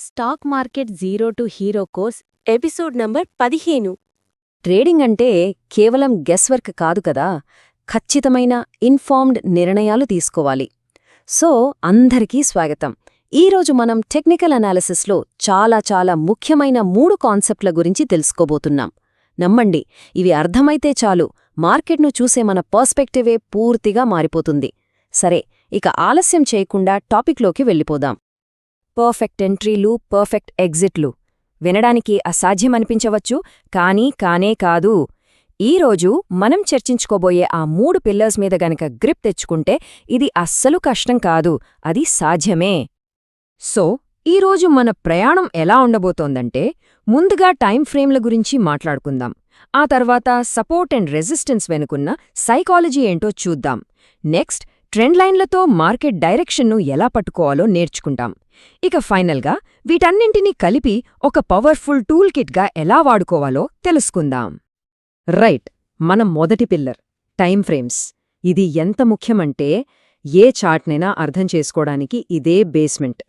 Stock market zero to hero course episode number పదిహేను. Trading అంటే కేవలం గెస్వర్క్ కాదు కదా ఖచ్చితమైన ఇన్ఫార్మ్డ్ నిర్ణయాలు తీసుకోవాలి. సో అందరికీ స్వాగతం. ఈరోజు మనం టెక్నికల్ అనాలిసిస్లో చాలా చాలా ముఖ్యమైన మూడు కాన్సెప్ట్ల గురించి తెలుసుకోబోతున్నాం. నమ్మండి ఇవి అర్థమైతే చాలు. మార్కెట్ను చూసే మన పర్స్పెక్టివే పూర్తిగా మారిపోతుంది. సరే ఇక ఆలస్యం చేయకుండా టాపిక్లోకి వెళ్ళిపోదాం. పర్ఫెక్ట్ ఎంట్రీలు పర్ఫెక్ట్ ఎగ్జిట్లు. వినడానికి అసాధ్యమనిపించవచ్చు కానీ కానే కాదు. ఈరోజు మనం చర్చించుకోబోయే ఆ మూడు పిల్లర్స్ మీద గనక గ్రిప్ తెచ్చుకుంటే ఇది అస్సలు కష్టం కాదు అది సాధ్యమే. సో ఈరోజు మన ప్రయాణం ఎలా ఉండబోతోందంటే ముందుగా టైం ఫ్రేమ్ల గురించి మాట్లాడుకుందాం. ఆ తర్వాత సపోర్ట్ అండ్ రెసిస్టెన్స్ వెనుకున్న సైకాలజీ ఏంటో చూద్దాం. నెక్స్ట్ ట్రెండ్ లైన్లతో మార్కెట్ డైరెక్షన్ను ఎలా పట్టుకోవాలో నేర్చుకుంటాం. ఇక ఫైనల్గా వీటన్నింటినీ కలిపి ఒక పవర్ఫుల్ టూల్ కిట్గా ఎలా వాడుకోవాలో తెలుసుకుందాం. రైట్ మన మొదటి పిల్లర్ టైం ఫ్రేమ్స్. ఇది ఎంత ముఖ్యమంటే ఏ చార్ట్నైనా అర్థం చేసుకోవడానికి ఇదే బేస్మెంట్.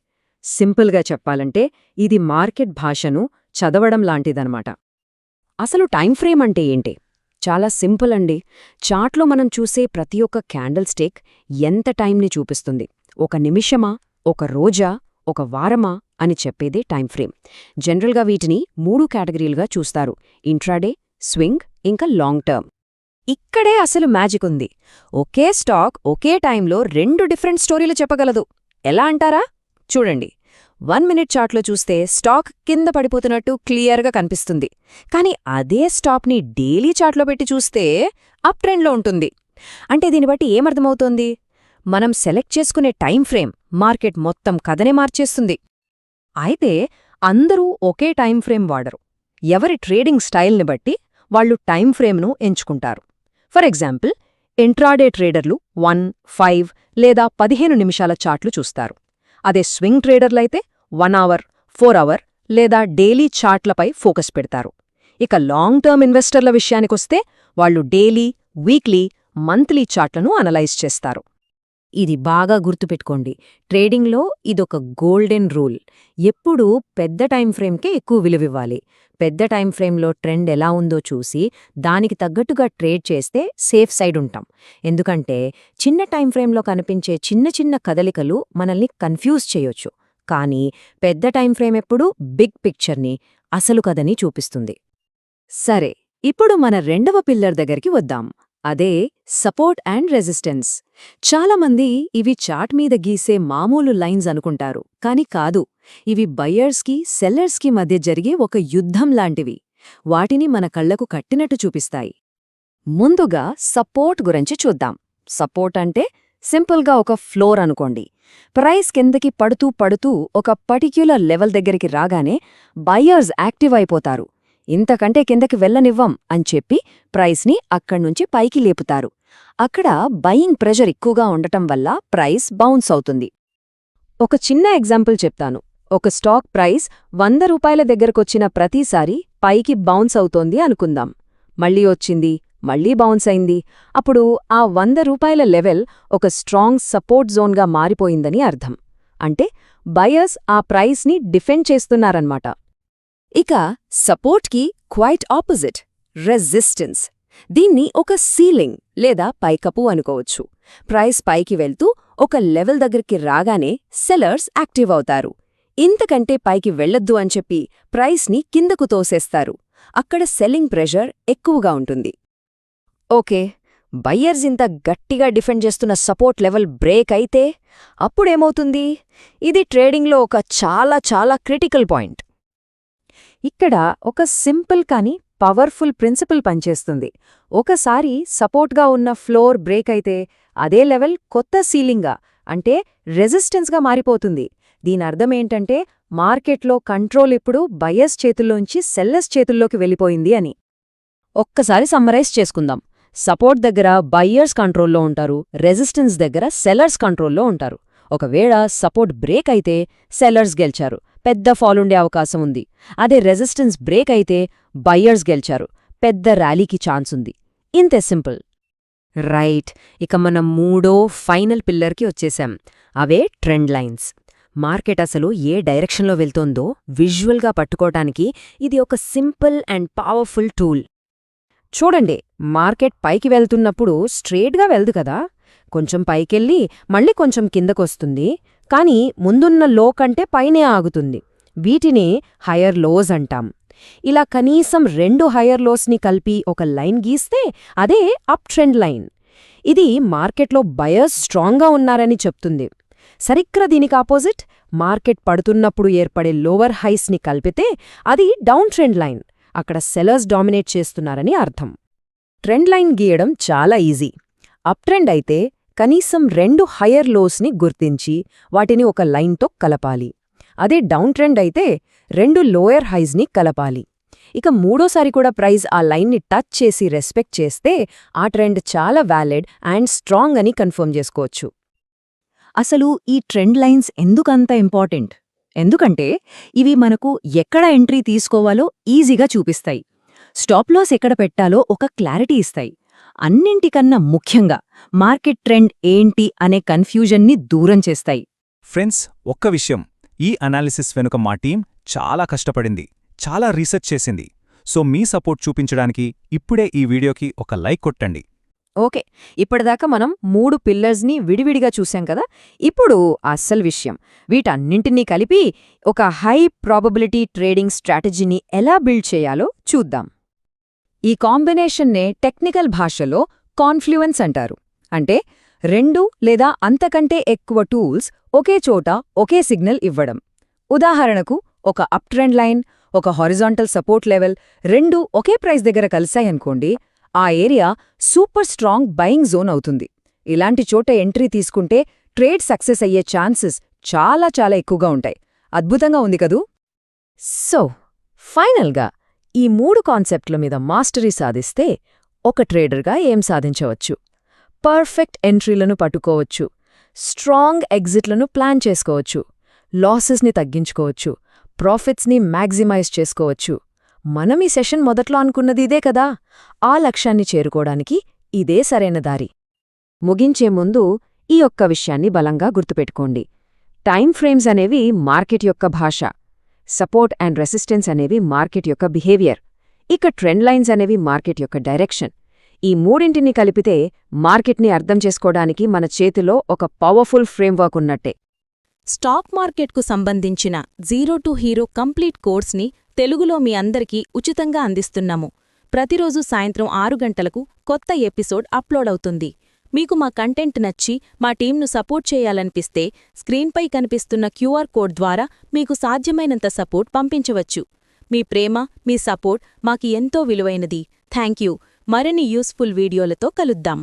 సింపుల్గా చెప్పాలంటే ఇది మార్కెట్ భాషను చదవడం లాంటిదనమాట. అసలు టైం ఫ్రేమ్ అంటే ఏంటి? చాలా సింపుల్ అండి. చార్ట్లో మనం చూసే ప్రతి ఒక్క క్యాండిల్ స్టేక్ ఎంత టైంని చూపిస్తుంది? ఒక నిమిషమా? ఒక రోజా? ఒక వారమా అని చెప్పేదే టైం ఫ్రేమ్. జనరల్గా వీటిని మూడు కేటగిరీలుగా చూస్తారు. ఇంట్రాడే స్వింగ్ ఇంకా లాంగ్ టర్మ్. ఇక్కడే అసలు మ్యాజిక్ ఉంది. ఒకే స్టాక్ ఒకే టైంలో రెండు డిఫరెంట్ స్టోరీలు చెప్పగలదు. ఎలా అంటారా? చూడండి. వన్ మినిట్ చార్ట్లో చూస్తే స్టాక్ కింద పడిపోతున్నట్టు క్లియర్గా కనిపిస్తుంది. కానీ అదే స్టాక్ని డైలీ చార్ట్లో పెట్టి చూస్తే అప్ ట్రెండ్లో ఉంటుంది. అంటే దీన్ని బట్టి ఏమర్థమవుతోంది? మనం సెలెక్ట్ చేసుకునే టైం ఫ్రేమ్ మార్కెట్ మొత్తం కథనే మార్చేస్తుంది. అయితే అందరూ ఒకే టైం ఫ్రేమ్ వాడరు. ఎవరి ట్రేడింగ్ స్టైల్ని బట్టి వాళ్ళు టైం ఫ్రేమ్ను ఎంచుకుంటారు. ఫర్ ఎగ్జాంపుల్ ఇంట్రాడే ట్రేడర్లు వన్ ఫైవ్ లేదా పదిహేను నిమిషాల చార్ట్లు చూస్తారు. అదే స్వింగ్ ట్రేడర్లైతే వన్ అవర్ ఫోర్ అవర్ లేదా డైలీ చార్ట్లపై ఫోకస్ పెడతారు. ఇక లాంగ్ టర్మ్ ఇన్వెస్టర్ల విషయానికొస్తే వాళ్ళు డైలీ వీక్లీ మంత్లీ చార్ట్లను అనలైజ్ చేస్తారు. ఇది బాగా గుర్తుపెట్టుకోండి. ట్రేడింగ్లో ఇదొక గోల్డెన్ రూల్. ఎప్పుడూ పెద్ద టైం ఫ్రేమ్కే ఎక్కువ విలువివ్వాలి. పెద్ద టైం ఫ్రేమ్లో ట్రెండ్ ఎలా ఉందో చూసి దానికి తగ్గట్టుగా ట్రేడ్ చేస్తే సేఫ్ సైడ్ ఉంటాం. ఎందుకంటే చిన్న టైం ఫ్రేమ్లో కనిపించే చిన్న చిన్న కదలికలు మనల్ని కన్ఫ్యూజ్ చేయొచ్చు. కానీ పెద్ద టైం ఫ్రేమ్ ఎప్పుడూ బిగ్ పిక్చర్ని అసలు కదని చూపిస్తుంది. సరే ఇప్పుడు మన రెండవ పిల్లర్ దగ్గరికి వద్దాం. అదే సపోర్ట్ అండ్ రెసిస్టెన్స్. చాలామంది ఇవి చాట్ మీద గీసే మామూలు లైన్స్ అనుకుంటారు కాని కాదు. ఇవి బయ్యర్స్కి సెల్లర్స్కి మధ్య జరిగే ఒక యుద్ధం లాంటివి. వాటిని మన కళ్ళకు కట్టినట్టు చూపిస్తాయి. ముందుగా సపోర్ట్ గురించి చూద్దాం. సపోర్ట్ అంటే సింపుల్గా ఒక ఫ్లోర్ అనుకోండి. ప్రైస్ కిందకి పడుతూ పడుతూ ఒక పర్టిక్యులర్ లెవెల్ దగ్గరికి రాగానే బయ్యర్స్ యాక్టివ్ అయిపోతారు. ఇంతకంటే కిందకి వెళ్ళనివ్వం అని చెప్పి ప్రైస్ని అక్కడ్నుంచి పైకి లేపుతారు. అక్కడ బయింగ్ ప్రెషర్ ఎక్కువగా ఉండటం వల్ల ప్రైస్ బౌన్స్ అవుతుంది. ఒక చిన్న ఎగ్జాంపుల్ చెప్తాను. ఒక స్టాక్ ప్రైస్ వంద రూపాయల దగ్గరకొచ్చిన ప్రతిసారి పైకి బౌన్స్ అవుతోంది అనుకుందాం. మళ్ళీ వచ్చింది మళ్ళీ బౌన్స్ అయింది. అప్పుడు ఆ వంద రూపాయల లెవెల్ ఒక స్ట్రాంగ్ సపోర్ట్ జోన్గా మారిపోయిందని అర్థం. అంటే బయర్స్ ఆ ప్రైస్ని డిఫెండ్ చేస్తున్నారన్నమాట. ఇక సపోర్ట్కి క్వైట్ ఆపోజిట్ రెసిస్టెన్స్. దీన్ని ఒక సీలింగ్ లేదా పైకప్పు అనుకోవచ్చు. ప్రైస్ పైకి వెళ్తూ ఒక లెవెల్ దగ్గరికి రాగానే సెల్లర్స్ యాక్టివ్ అవుతారు. ఇంతకంటే పైకి వెళ్ళొద్దు అని చెప్పి ప్రైస్ని కిందకు తోసేస్తారు. అక్కడ సెల్లింగ్ ప్రెషర్ ఎక్కువగా ఉంటుంది. ఓకే బయ్యర్స్ ఇంత గట్టిగా డిఫెండ్ చేస్తున్న సపోర్ట్ లెవెల్ బ్రేక్ అయితే అప్పుడేమవుతుంది? ఇది ట్రేడింగ్లో ఒక చాలా చాలా క్రిటికల్ పాయింట్. ఇక్కడ ఒక సింపుల్ కానీ పవర్ఫుల్ ప్రిన్సిపల్ పనిచేస్తుంది. ఒకసారి సపోర్ట్గా ఉన్న ఫ్లోర్ బ్రేక్ అయితే అదే లెవెల్ కొత్త సీలింగ్గా అంటే రెసిస్టెన్స్గా మారిపోతుంది. దీనర్థమేంటంటే మార్కెట్లో కంట్రోల్ ఇప్పుడు బయస్ చేతుల్లోంచి సెల్లర్స్ చేతుల్లోకి వెళ్ళిపోయింది అని. ఒక్కసారి సమ్మరైజ్ చేసుకుందాం. సపోర్ట్ దగ్గర బయ్యర్స్ కంట్రోల్లో ఉంటారు రెసిస్టెన్స్ దగ్గర సెల్లర్స్ కంట్రోల్లో ఉంటారు. ఒకవేళ సపోర్ట్ బ్రేక్ అయితే సెల్లర్స్ గెలిచారు. పెద్ద ఫాలుండే అవకాశం ఉంది. అదే రెసిస్టెన్స్ బ్రేక్ అయితే బయ్యర్స్ గెలిచారు. పెద్ద ర్యాలీకి ఛాన్స్ ఉంది. ఇంతే సింపుల్. రైట్. ఇక మనం మూడో ఫైనల్ పిల్లర్కి వచ్చేశాం అవే ట్రెండ్ లైన్స్. మార్కెట్ అసలు ఏ డైరెక్షన్లో వెళ్తోందో విజువల్గా పట్టుకోవటానికి ఇది ఒక సింపుల్ అండ్ పవర్ఫుల్ టూల్. చూడండి మార్కెట్ పైకి వెళ్తున్నప్పుడు స్ట్రేట్గా వెళ్దు కదా? కొంచెం పైకెళ్ళి మళ్ళీ కొంచెం కిందకొస్తుంది. కానీ ముందున్న లో కంటే పైనే ఆగుతుంది. వీటిని హయర్ లోస్ అంటాం. ఇలా కనీసం రెండు హయర్ లోస్ని కలిపి ఒక లైన్ గీస్తే అదే అప్ ట్రెండ్ లైన్ ఇది మార్కెట్లో బయర్స్ స్ట్రాంగ్గా ఉన్నారని చెప్తుంది. సరిగ్గా దీనికి ఆపోజిట్ మార్కెట్ పడుతున్నప్పుడు ఏర్పడే లోవర్ హైస్ని కలిపితే అది డౌన్ ట్రెండ్ లైన్ అక్కడ సెలర్స్ డామినేట్ చేస్తున్నారని అర్థం. ట్రెండ్ లైన్ గీయడం చాలా ఈజీ అప్ ట్రెండ్ అయితే కనీసం రెండు హయ్యర్ లోస్ని గుర్తించి వాటిని ఒక లైన్తో కలపాలి. అదే డౌన్ ట్రెండ్ అయితే రెండు లోయర్ హైస్ని కలపాలి. ఇక మూడోసారి కూడా ప్రైజ్ ఆ లైన్ని టచ్ చేసి రెస్పెక్ట్ చేస్తే ఆ ట్రెండ్ చాలా వ్యాలిడ్ అండ్ స్ట్రాంగ్ అని కన్ఫర్మ్ చేసుకోవచ్చు. అసలు ఈ ట్రెండ్ లైన్స్ ఎందుకంత ఇంపార్టెంట్? ఎందుకంటే ఇవి మనకు ఎక్కడ ఎంట్రీ తీసుకోవాలో ఈజీగా చూపిస్తాయి. స్టాప్ లాస్ ఎక్కడ పెట్టాలో ఒక క్లారిటీ ఇస్తాయి. అన్నింటికన్నా ముఖ్యంగా మార్కెట్ ట్రెండ్ ఏంటి అనే కన్ఫ్యూజన్ని దూరం చేస్తాయి. ఫ్రెండ్స్ ఒక్క విషయం. ఈ అనాలిసిస్ వెనుక మా టీం చాలా కష్టపడింది చాలా రీసెర్చ్ చేసింది. సో మీ సపోర్ట్ చూపించడానికి ఇప్పుడే ఈ వీడియోకి ఒక లైక్ కొట్టండి. ఓకే. ఇప్పటిదాకా మనం మూడు పిల్లర్స్ని విడివిడిగా చూశాం కదా? ఇప్పుడు అస్సలు విషయం. వీటన్నింటినీ కలిపి ఒక హై ప్రాబబిలిటీ ట్రేడింగ్ స్ట్రాటజీని ఎలా బిల్డ్ చేయాలో చూద్దాం. ఈ కాంబినేషన్నే టెక్నికల్ భాషలో కాన్ఫ్లుయెన్స్ అంటారు. అంటే రెండు లేదా అంతకంటే ఎక్కువ టూల్స్ ఒకే చోట ఒకే సిగ్నల్ ఇవ్వడం. ఉదాహరణకు ఒక అప్ ట్రెండ్ లైన్ ఒక హారిజాంటల్ సపోర్ట్ లెవెల్ రెండు ఒకే ప్రైస్ దగ్గర కలిశాయనుకోండి ఆ area super strong buying zone అవుతుంది. ఇలాంటి చోట ఎంట్రీ తీసుకుంటే ట్రేడ్ సక్సెస్ అయ్యే ఛాన్సెస్ చాలా చాలా ఎక్కువగా ఉంటాయి. అద్భుతంగా ఉంది కదూ? సో ఫైనల్గా ఈ మూడు కాన్సెప్ట్ల మీద మాస్టరీ సాధిస్తే ఒక ట్రేడర్గా ఏం సాధించవచ్చు? పర్ఫెక్ట్ ఎంట్రీలను పట్టుకోవచ్చు. స్ట్రాంగ్ ఎగ్జిట్లను ప్లాన్ చేసుకోవచ్చు. లాసెస్ని తగ్గించుకోవచ్చు. ప్రాఫిట్స్ని మ్యాక్సిమైజ్ చేసుకోవచ్చు. మనం ఈ సెషన్ మొదట్లో అనుకున్నది ఇదే కదా? ఆ లక్ష్యాన్ని చేరుకోవడానికి ఇదే సరైన దారి. ముగించే ముందు ఈ ఒక్క విషయాన్ని బలంగా గుర్తుపెట్టుకోండి. టైం ఫ్రేమ్స్ అనేవి మార్కెట్ యొక్క భాష. సపోర్ట్ అండ్ రెసిస్టెన్స్ అనేవి మార్కెట్ యొక్క బిహేవియర్. ఇక ట్రెండ్ లైన్స్ అనేవి మార్కెట్ యొక్క డైరెక్షన్. ఈ మూడింటిని కలిపితే మార్కెట్ని అర్థం చేసుకోవడానికి మన చేతిలో ఒక పవర్ఫుల్ ఫ్రేమ్వర్క్ ఉన్నట్టే. స్టాక్ మార్కెట్కు సంబంధించిన జీరో టు హీరో కంప్లీట్ కోర్స్ని తెలుగులో మీ అందరికీ ఉచితంగా అందిస్తున్నాము. ప్రతిరోజు సాయంత్రం ఆరు గంటలకు కొత్త ఎపిసోడ్ అప్లోడ్ అవుతుంది. మీకు మా కంటెంట్ నచ్చి మా టీంను సపోర్ట్ చేయాలనిపిస్తే స్క్రీన్పై కనిపిస్తున్న క్యూఆర్ కోడ్ ద్వారా మీకు సాధ్యమైనంత సపోర్ట్ పంపించవచ్చు. మీ ప్రేమ మీ సపోర్ట్ మాకు ఎంతో విలువైనది. Thank you. మరిన్ని యూస్ఫుల్ వీడియోలతో కలుద్దాం.